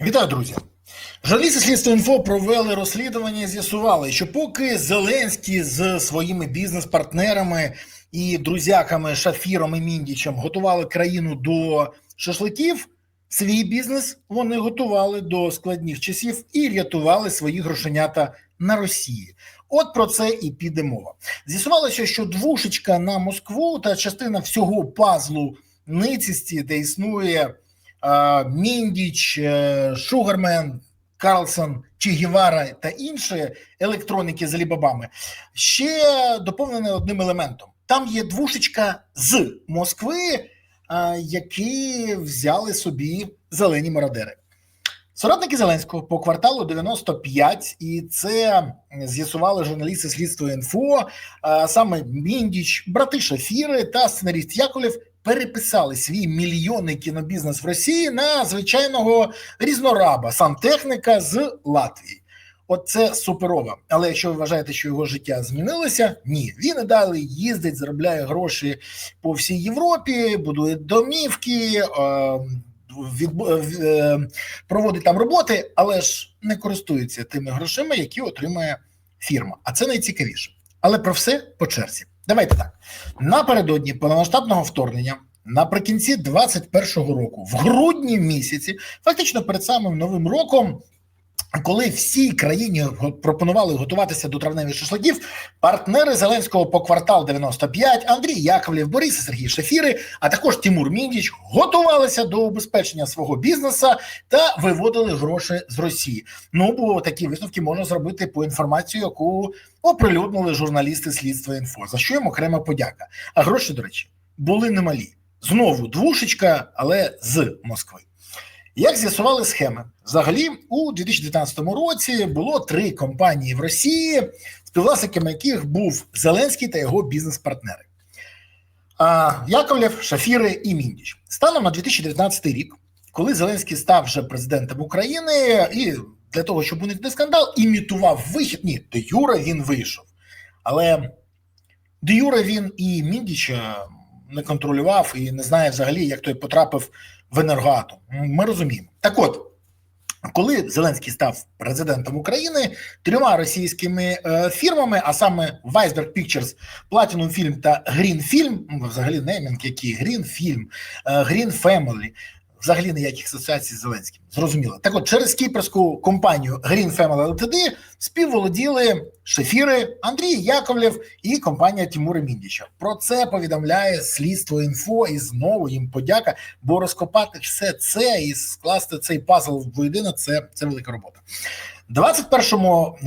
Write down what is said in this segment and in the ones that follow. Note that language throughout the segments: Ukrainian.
Вітаю, друзі. Журналісти слідства інфо провели розслідування і з'ясували, що поки Зеленський з своїми бізнес-партнерами і друзяками Шафіром і Міндічем готували країну до шашликів, свій бізнес вони готували до складних часів і рятували свої грошенята на Росії. От про це і піде мова. З'ясувалося, що двушечка на Москву та частина всього пазлу ницісті, де існує Міндіч, е, Шугармен, Карлсон, Чи Гівара та інші електроніки з Алібабами, ще доповнене одним елементом. Там є двушечка з Москви, які взяли собі зелені мародери. Соратники Зеленського по кварталу 95, і це з'ясували журналісти слідства інфо. Саме Міндіч, брати Шафіри та сценаріст Яковлев переписали свій мільйонний кінобізнес в Росії на звичайного різнораба, сантехніка з Латвії. От це суперово. Але якщо ви вважаєте, що його життя змінилося, ні, він і далі їздить, заробляє гроші по всій Європі, будує домівки. Е- від, е, проводить там роботи, але ж не користується тими грошима, які отримує фірма. А це найцікавіше. Але про все по черзі. Давайте так. Напередодні повномасштабного вторгнення, наприкінці 21-го року, в грудні місяці, фактично перед самим новим роком. Коли всій країні пропонували готуватися до травневих шашликів, партнери Зеленського по квартал 95, Андрій Яковлів, Борис Сергій Шефіри, а також Тимур Міндіч готувалися до убезпечення свого бізнесу та виводили гроші з Росії. Ну бо такі висновки можна зробити по інформації, яку оприлюднили журналісти слідства інфо. За що їм окрема подяка. А гроші, до речі, були немалі. Знову двушечка, але з Москви. Як з'ясували схеми, взагалі у 2019 році було три компанії в Росії, співвласниками яких був Зеленський та його бізнес-партнери а, Яковлев, Шафіри і Міндіч. Станом на 2019 рік, коли Зеленський став вже президентом України, і для того, щоб уникнути скандал, імітував вихід. Ні, де Юра він вийшов. Але де Юра він і Міндіча не контролював і не знає взагалі, як той потрапив в енергоатом. Ми розуміємо. Так от, коли Зеленський став президентом України, трьома російськими е, фірмами, а саме Weisberg Pictures, Platinum Film та Green Film, взагалі неймінг, який Green Film, е, Green Family, взагалі ніяких асоціацій з Зеленським. Зрозуміло. Так от, через кіпрську компанію Green Family Ltd співволоділи шефіри Андрій Яковлєв і компанія Тимура Міндіча. Про це повідомляє слідство інфо, і знову їм подяка, бо розкопати все це і скласти цей пазл воєдино це, це велика робота. 21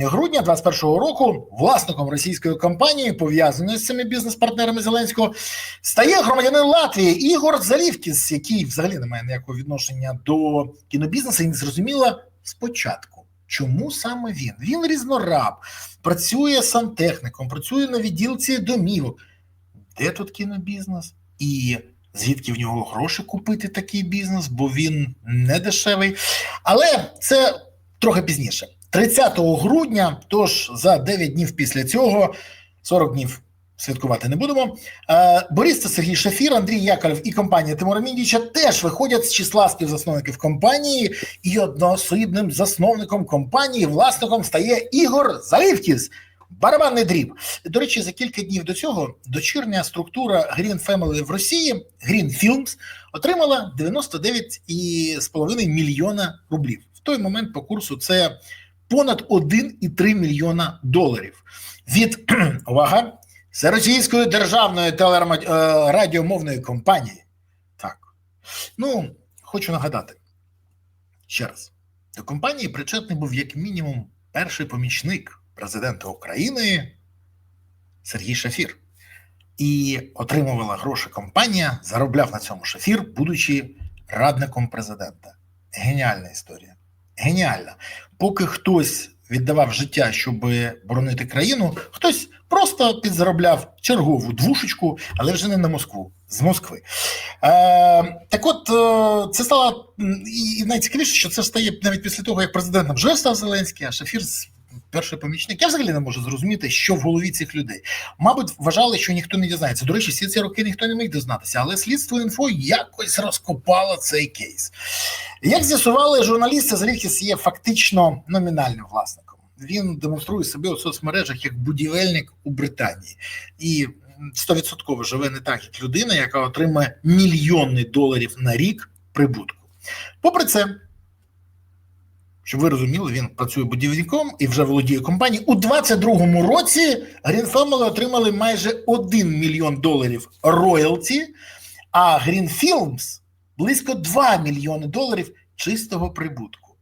грудня 2021 року власником російської компанії, пов'язаної з цими бізнес-партнерами Зеленського, стає громадянин Латвії Ігор Залівкіс, який взагалі не має ніякого відношення до кінобізнесу, і не зрозуміло спочатку. Чому саме він? Він різнораб, працює сантехніком, працює на відділці домівок. Де тут кінобізнес? І звідки в нього гроші купити такий бізнес, бо він не дешевий. Але це трохи пізніше. 30 грудня, тож за 9 днів після цього, 40 днів святкувати не будемо. Борис та Сергій Шафір, Андрій Яковлев і компанія Тимура Міндіча теж виходять з числа співзасновників компанії, і одноосібним засновником компанії, власником стає Ігор Заливкіс. Барабанний дріб. До речі, за кілька днів до цього дочірня структура Green Family в Росії, Green Films, отримала 99,5 мільйона рублів. В той момент по курсу це понад 1,3 мільйона доларів. Від увага Російської державної телерадіомовної компанії. Так. Ну, хочу нагадати ще раз: до компанії причетний був як мінімум перший помічник президента України Сергій Шафір. І отримувала гроші компанія, заробляв на цьому шафір, будучи радником президента. Геніальна історія. Геніальна. Поки хтось віддавав життя, щоб боронити країну, хтось просто підзаробляв чергову двушечку, але вже не на Москву, з Москви. Е, Так от, е, це стало і найцікавіше, що це стає навіть після того, як президентом вже став Зеленський, а Шафір перший помічник. Я взагалі не можу зрозуміти, що в голові цих людей. Мабуть, вважали, що ніхто не дізнається. До речі, всі ці роки ніхто не міг дізнатися, але слідство інфо якось розкопало цей кейс. Як з'ясували журналісти, Заліхіс є фактично номінальним власником. Він демонструє себе у соцмережах як будівельник у Британії і стовідсотково живе не так, як людина, яка отримує мільйони доларів на рік прибутку. Попри це, щоб ви розуміли, він працює будівником і вже володіє компанією. У 22-му році Green Family отримали майже 1 мільйон доларів роялті, а Green Films близько 2 мільйони доларів чистого прибутку.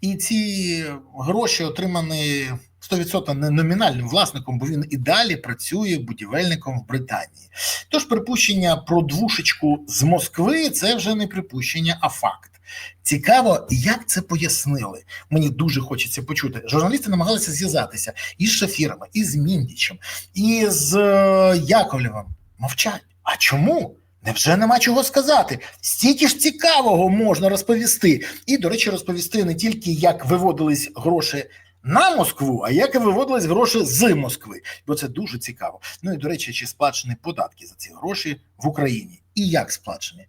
І ці гроші отримані 100% не номінальним власником, бо він і далі працює будівельником в Британії. Тож припущення про двушечку з Москви це вже не припущення, а факт. Цікаво, як це пояснили. Мені дуже хочеться почути. Журналісти намагалися зв'язатися із Шафірами, із Міндічем, і з е, Яковлевим. Мовчать. А чому? Невже нема чого сказати? Стільки ж цікавого можна розповісти. І, до речі, розповісти не тільки як виводились гроші на Москву, а як і виводились гроші з Москви. Бо це дуже цікаво. Ну і до речі, чи сплачені податки за ці гроші в Україні? І як сплачені?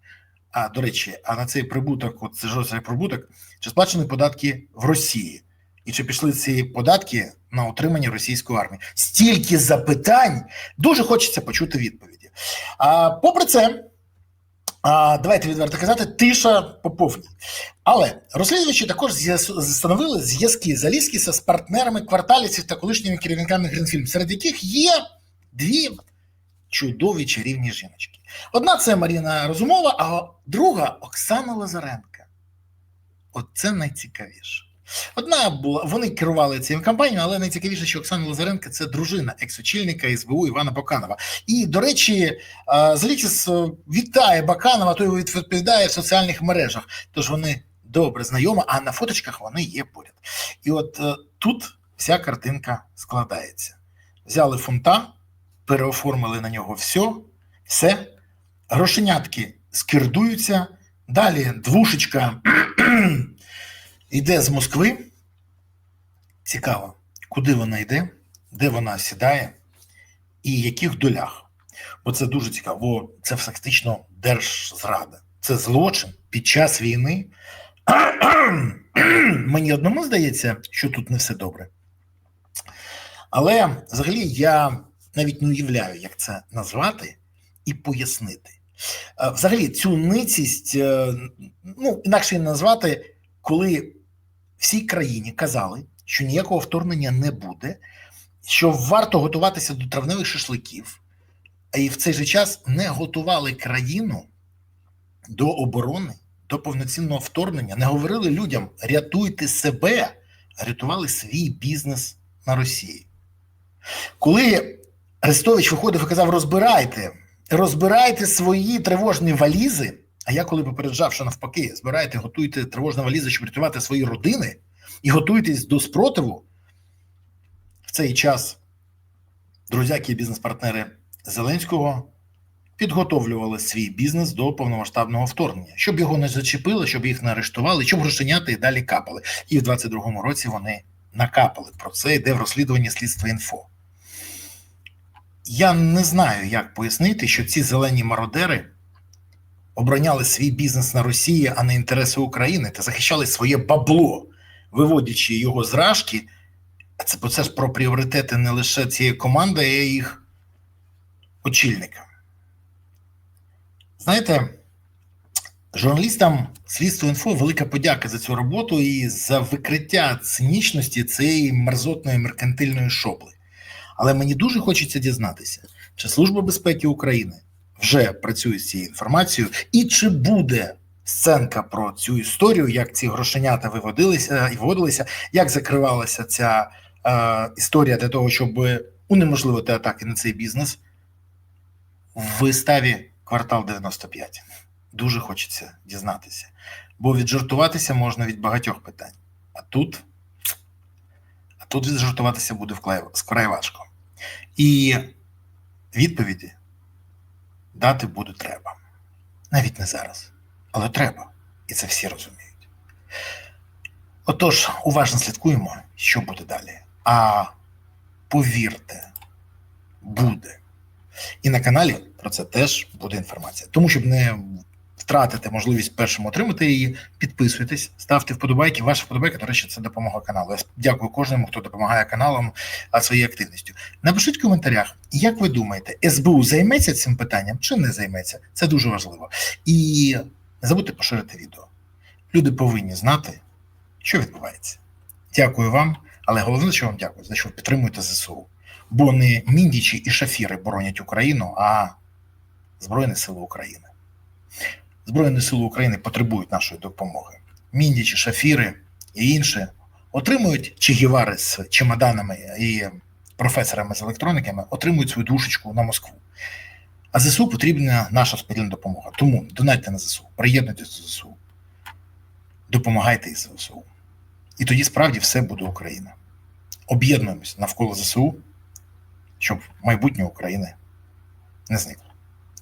А до речі, а на цей прибуток, от це ж цей прибуток, чи сплачені податки в Росії? І чи пішли ці податки на утримання російської армії? Стільки запитань дуже хочеться почути відповіді. А попри це, а, давайте відверто казати, тиша по повній. Але розслідувачі також встановили зв'язки Заліскіса з партнерами кварталівців та колишніми керівниками Грінфільм, серед яких є дві чудові чарівні жіночки. Одна це Маріна Розумова, а друга Оксана Лазаренка. От це найцікавіше. Одна була, вони керували цією кампанією, але найцікавіше, що Оксана Лазаренка це дружина екс-очільника СБУ Івана Баканова. І, до речі, Залікіс вітає Баканова, той відповідає в соціальних мережах. Тож вони добре знайомі, а на фоточках вони є поряд. І от е, тут вся картинка складається. Взяли фунта, переоформили на нього все, все, грошенятки скирдуються, далі двушечка йде з Москви. Цікаво, куди вона йде, де вона сідає і яких долях. Бо це дуже цікаво, бо це фактично держзрада. Це злочин під час війни. Мені одному здається, що тут не все добре. Але взагалі я навіть не уявляю, як це назвати і пояснити. Взагалі, цю ницість, е, ну, інакше її назвати, коли всій країні казали, що ніякого вторгнення не буде, що варто готуватися до травневих шашликів, і в цей же час не готували країну до оборони, до повноцінного вторгнення, не говорили людям рятуйте себе, рятували свій бізнес на Росії. Коли Арестович виходив і казав: розбирайте, розбирайте свої тривожні валізи. А я коли попереджав, що навпаки, збирайте, готуйте тривожні валізи, щоб рятувати свої родини, і готуйтесь до спротиву в цей час друзяки і бізнес-партнери Зеленського підготовлювали свій бізнес до повномасштабного вторгнення, щоб його не зачепили, щоб їх не арештували, щоб грошеняти і далі капали. І в 22-му році вони накапали. Про це йде в розслідуванні слідства інфо. Я не знаю, як пояснити, що ці зелені мародери обороняли свій бізнес на Росії, а не інтереси України та захищали своє бабло, виводячи його з рашки. Це це ж про пріоритети не лише цієї команди, а й їх очільника. Знаєте, журналістам слідство інфо велика подяка за цю роботу і за викриття цинічності цієї мерзотної меркантильної шопли. Але мені дуже хочеться дізнатися, чи Служба безпеки України вже працює з цією інформацією, і чи буде сценка про цю історію, як ці грошенята виводилися і виводилися, як закривалася ця е, історія для того, щоб унеможливити атаки на цей бізнес в виставі квартал 95. Дуже хочеться дізнатися, бо віджартуватися можна від багатьох питань. А тут тут віджартуватися буде вкрай важко. І відповіді дати буде треба. Навіть не зараз, але треба. І це всі розуміють. Отож, уважно слідкуємо, що буде далі. А повірте, буде. І на каналі про це теж буде інформація. Тому щоб не втратити можливість першим отримати її, підписуйтесь, ставте вподобайки. Ваша вподобайка, до речі, це допомога каналу. Я дякую кожному, хто допомагає каналам своєю активністю. Напишіть в коментарях, як ви думаєте, СБУ займеться цим питанням чи не займеться? Це дуже важливо. І не забудьте поширити відео. Люди повинні знати, що відбувається. Дякую вам, але головне, що вам дякую, за що ви підтримуєте ЗСУ. Бо не міндічі і шафіри боронять Україну, а Збройні Сили України. Збройні Сили України потребують нашої допомоги. Міндічі, шафіри і інші отримують чигівари з чемоданами і професорами з електрониками, отримують свою душечку на Москву. А ЗСУ потрібна наша спільна допомога. Тому донатьте на ЗСУ, приєднуйтесь до ЗСУ, допомагайте із ЗСУ. І тоді справді все буде Україна. Об'єднуємось навколо ЗСУ, щоб майбутнє України не зникло.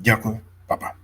Дякую, па-па.